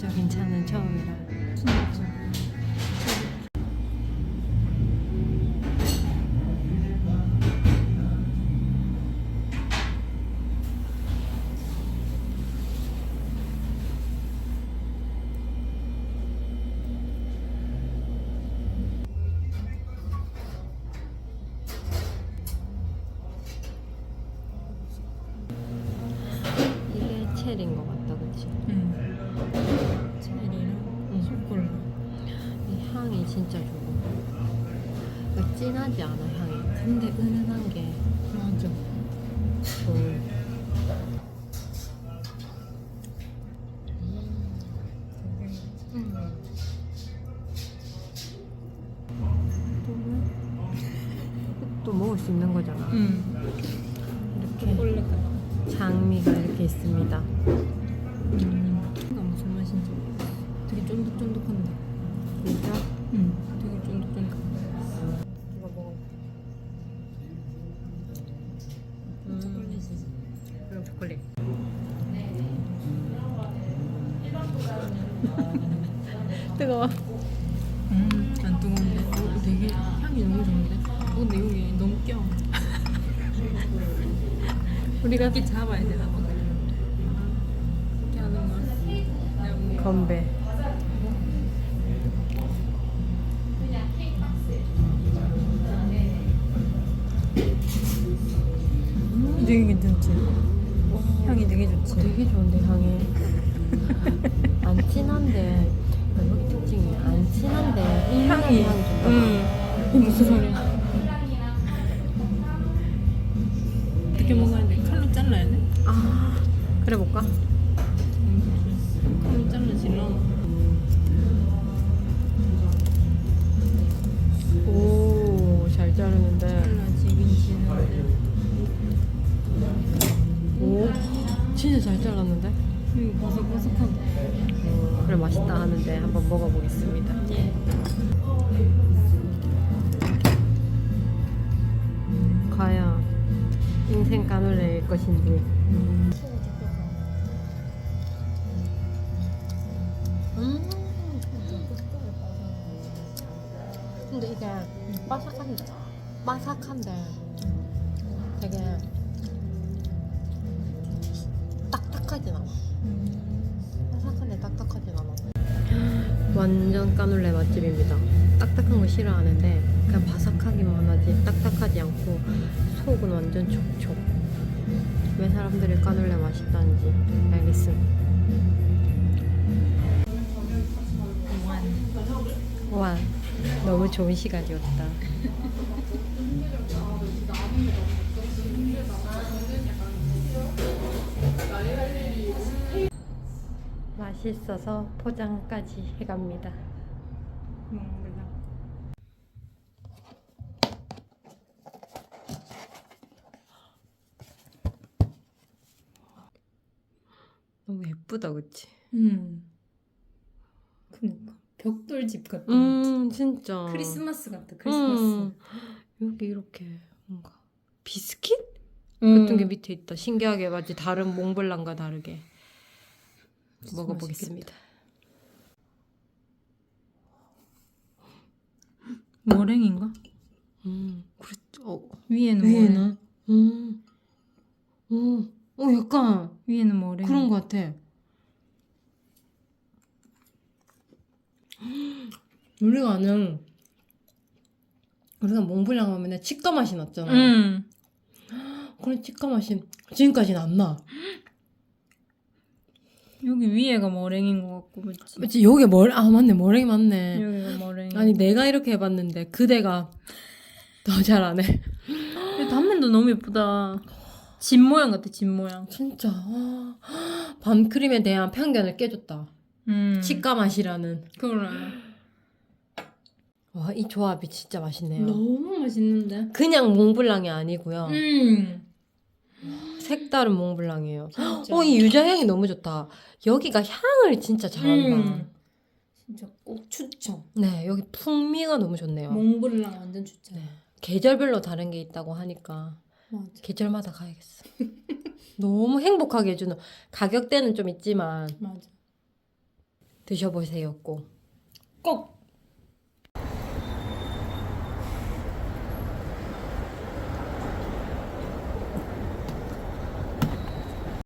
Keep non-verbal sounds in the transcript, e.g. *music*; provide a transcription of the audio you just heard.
진짜 괜찮은 처음이라 체리인 것 같다, 그치? 응. 진짜 좋아. 그러니까 진하지 않아, 향이. 근데 은은한 게 맞아. 좋은. 또 먹을 수 있는 거잖아. 응. 이렇게. 장미가 이렇게 있습니다. 음. 뜨거워. 음, 안 뜨거운데. 어, 되게 향이 너무 좋은데. 어, 근데 여기 너무 껴. *laughs* 우리가 이렇게 잡아야 되나 봐. 이렇게 하는 거. 내가 뭐 건배. 되게 괜찮지? 향이 되게 좋지? 되게 좋은데 향이. 좋다. 응. 이게 무슨 소리야? 어떻게 먹어야 돼? 칼로 잘라야 돼? 아 그래 볼까? 칼로 잘라질러. 오잘 자르는데. 잘라지긴 지는데. 오 진짜 잘 잘랐는데. 어, 그래 맛있다 하는데 한번 먹어보겠습니다. 예. 과연 인생 까눌레일 것인지. 음. 근데 이게 바삭한데 바삭한데 되게 딱딱하진 않아. 바삭한데 딱딱하진 않아. 완전 까눌레 맛집입니다. 딱딱한 거 싫어하는데 그냥 바삭하기만 하지 딱딱하지 않고 속은 완전 촉촉. 왜 사람들이 까눌레 맛있다는지 알겠음. 와, 너무 좋은 시간이었다. *laughs* 맛있어서 포장까지 해갑니다. 너무 예쁘다, 그치? 음. 그니까 벽돌 집 같은 음, 진짜. 크리스마스 같아. 크리스마스. 음, 여기 이렇게 뭔가 비스킷 음. 같은 게 밑에 있다. 신기하게 마치 다른 몽블랑과 다르게 먹어보겠습니다. 머랭인가? 음, 그렇, 어, 위에는. 위에는, 음, 음, 어, 약간 위에는 머랭. 그런 것 같아. 우리가 아는 우리가 몽블랑 하면 치과 맛이 났잖아. 음. 그런 치과 맛이 지금까지는 안 나. 여기 위에가 머랭인 것 같고 그렇지. 그치 여기 뭘, 아 맞네 머랭이 맞네. 여기가 머랭. 아니 내가 이렇게 해봤는데 그대가 더 잘하네. 단면도 너무 예쁘다. 집 모양 같아. 집 모양. 진짜 와, 밤크림에 대한 편견을 깨줬다. 음. 치과 맛이라는. 그래. 와 이 조합이 진짜 맛있네요. 너무 맛있는데. 그냥 몽블랑이 아니고요. 음. 색다른 몽블랑이에요. 진짜. *gasps* 어 이 유자 향이 너무 좋다. 여기가 향을 진짜 잘한다. 음. 진짜 꼭 추천. 네 여기 풍미가 너무 좋네요. 몽블랑 완전 추천. 네. 계절별로 다른 게 있다고 하니까 맞아. 계절마다 가야겠어. *laughs* 너무 행복하게 해주는 가격대는 좀 있지만 맞아. 드셔보세요 꼭. 꼭